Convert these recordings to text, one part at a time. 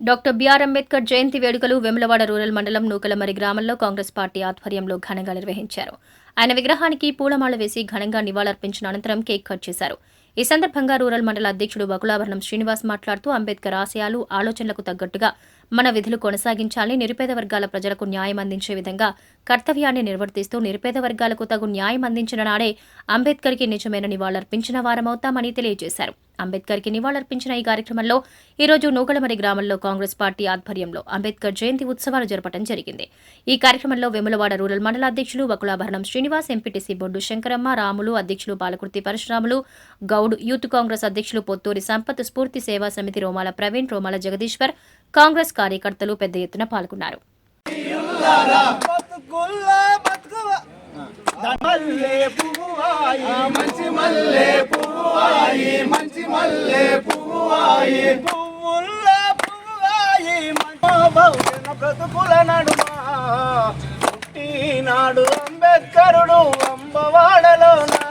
Doctor BR Ambedkar జయంతి వేడుకలు Vemulawada rural మండలం నూకలమరి గ్రామంలో కాంగ్రెస్ పార్టీ ఆధ్వర్యంలో ఘనంగా నిర్వహించారు. ఆయన విగ్రహానికి పూలమాల వేసి ఘనంగా నివాళులర్పించిన అనంతరం కేక్ కట్ చేశారు. ఈ సందర్భంగా రూరల్ మండల అధ్యక్షుడు బకులాభరణం శ్రీనివాస్ మాట్లాడుతూ అంబేద్కర్ ఆశయాలు ఆలోచనలకు తగ్గట్టుగా మన విధులు కొనసాగించాలని నిరుపేద వర్గాల ప్రజలకు న్యాయం అందించే విధంగా కర్తవ్యాన్ని నిర్వర్తిస్తూ నిరుపేద వర్గాలకు తగు న్యాయం అందించిన నాడే అంబేద్కర్కి నిజమైన నివాళులర్పించిన వారమవుతామని తెలియజేశారు. అంబేద్కర్కి నివాళులర్పించిన ఈ కార్యక్రమంలో ఈ రోజు గ్రామంలో కాంగ్రెస్ పార్టీ ఆధ్వర్యంలో అంబేద్కర్ జయంతి ఉత్సవాలు జరపడం జరిగింది. ఈ కార్యక్రమంలో వెములవాడ రూరల్ మండల అధ్యక్షులు వకులాభరణం శ్రీనివాస్ ఎంపీటీసీ బొడ్డు శంకరమ్మ రాములు అధ్యక్షులు పాలకుర్తి పరశురాములు గౌడ్ యూత్ కాంగ్రెస్ అధ్యక్షులు పొత్తూరి సంపత్ స్ఫూర్తి సేవా సమితి రోమాల ప్రవీణ్ రోమాల జగదీశ్వర్ కాంగ్రెస్ కార్యకర్తలు పెద్ద ఎత్తున పాల్గొన్నారు. మల్లె పువ్వాయి మంచి మల్లె పువ్వాయి మంచి మల్లె పువ్వాయి పువ్వుల్ల పువ్వాయి బహుజన బ్రతుకుల నడుమా. పుట్టినాడు అంబేద్కరుడు అంబవాడలోనా.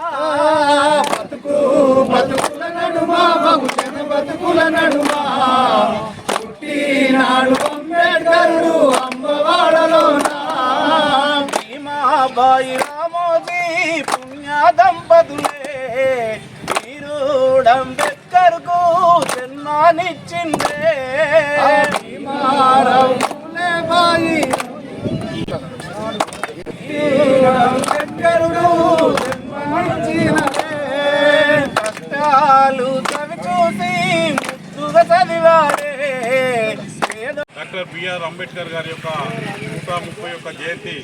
బతుకు బతుకుల నడుమా బహుజన బతుకుల నడుమా. పుట్టినాడు అంబేద్కరుడు అంబవాడలోనా. భీమాబాయి దంపతులే వీరుడు అంబేద్కర్కు జన్మానిచ్చిందే భీమారావులే బాయి. అంబేద్కరుడు కష్టాలు చవి చూసి ముద్దుగా డాక్టర్ బిఆర్ అంబేద్కర్ గారి యొక్క నూట ముప్పై యొక్క జయంతి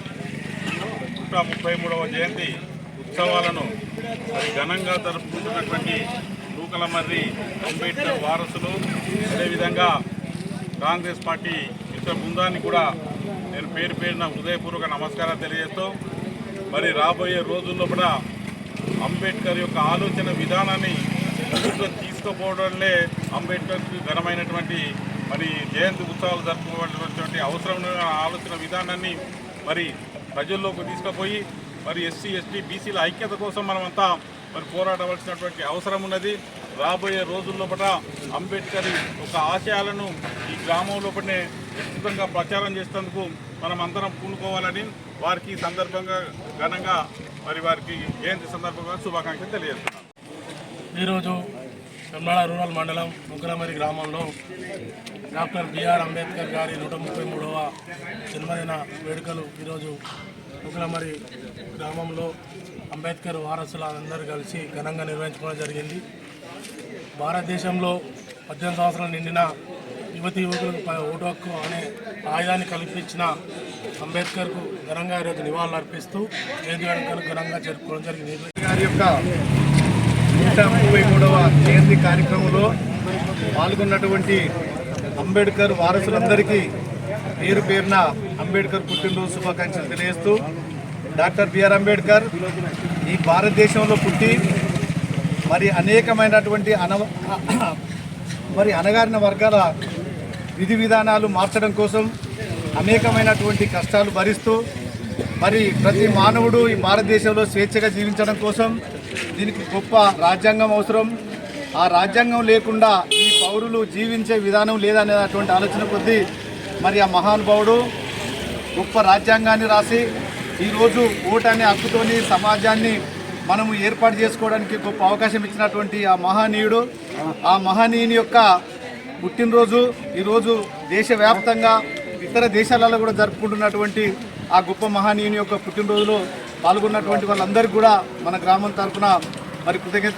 నూట ముప్పై మూడవ జయంతి ఉత్సవాలను ఘనంగా జరుపుకుంటున్నటువంటి నూకలమర్రి అంబేద్కర్ వారసులు అదేవిధంగా కాంగ్రెస్ పార్టీ మిత్ర బృందాన్ని కూడా నేను పేరు పేరున హృదయపూర్వక నమస్కారాలు తెలియజేస్తూ మరి రాబోయే రోజుల్లో కూడా అంబేద్కర్ యొక్క ఆలోచన విధానాన్ని తీసుకుపోవడంలే అంబేద్కర్కి ఘనమైనటువంటి మరి జయంతి ఉత్సవాలు జరుపుకోవాల్సినటువంటి అవసరం ఉన్న ఆలోచన విధానాన్ని మరి ప్రజల్లోకి తీసుకుపోయి మరి ఎస్సీ ఎస్టీ బీసీల ఐక్యత కోసం మనమంతా మరి పోరాడవలసినటువంటి అవసరం ఉన్నది. రాబోయే రోజుల్లో పట అంబేద్కర్ ఒక ఆశయాలను ఈ గ్రామం లోపలనే విస్తృతంగా ప్రచారం చేసేందుకు మనం అందరం పూనుకోవాలని వారికి సందర్భంగా ఘనంగా మరి వారికి జయంతి సందర్భంగా శుభాకాంక్షలు తెలియజేస్తున్నాను. ఈరోజు కర్నాడ రూరల్ మండలం ముగ్గులమరి గ్రామంలో డాక్టర్ బిఆర్ అంబేద్కర్ గారి నూట ముప్పై మూడవ జన్మదిన వేడుకలు ఈరోజు ముగ్గులమరి గ్రామంలో అంబేద్కర్ వారసులందరూ కలిసి ఘనంగా నిర్వహించుకోవడం జరిగింది. భారతదేశంలో పద్దెనిమిది సంవత్సరాలు నిండిన యువతి యువకులకు ఓటు హక్కు అనే ఆయుధాన్ని కల్పించిన అంబేద్కర్కు ఘనంగా ఈరోజు నివాళులు అర్పిస్తూ జయంతి వేడుకలు ఘనంగా జరుపుకోవడం జరిగింది. గారి యొక్క నూట ముప్పై మూడవ జయంతి కార్యక్రమంలో పాల్గొన్నటువంటి అంబేద్కర్ వారసులందరికీ పేరు పేరున అంబేద్కర్ పుట్టినరోజు శుభాకాంక్షలు తెలియజేస్తూ డాక్టర్ బిఆర్ అంబేద్కర్ ఈ భారతదేశంలో పుట్టి మరి అనేకమైనటువంటి అన మరి అణగారిన వర్గాల విధి విధానాలు మార్చడం కోసం అనేకమైనటువంటి కష్టాలు భరిస్తూ మరి ప్రతి మానవుడు ఈ భారతదేశంలో స్వేచ్ఛగా జీవించడం కోసం దీనికి గొప్ప రాజ్యాంగం అవసరం. ఆ రాజ్యాంగం లేకుండా ఈ పౌరులు జీవించే విధానం లేదనేటువంటి ఆలోచన కొద్దీ మరి ఆ మహానుభావుడు గొప్ప రాజ్యాంగాన్ని రాసి ఈరోజు ఓటు అనే హక్కుతోని సమాజాన్ని మనము ఏర్పాటు చేసుకోవడానికి గొప్ప అవకాశం ఇచ్చినటువంటి ఆ మహనీయుడు. ఆ మహనీయుని యొక్క పుట్టినరోజు ఈరోజు దేశవ్యాప్తంగా ఇతర దేశాలలో కూడా జరుపుకుంటున్నటువంటి ఆ గొప్ప మహనీయుని యొక్క పుట్టినరోజులో పాల్గొన్నటువంటి వాళ్ళందరికీ కూడా మన గ్రామం తరఫున మరి కృతజ్ఞత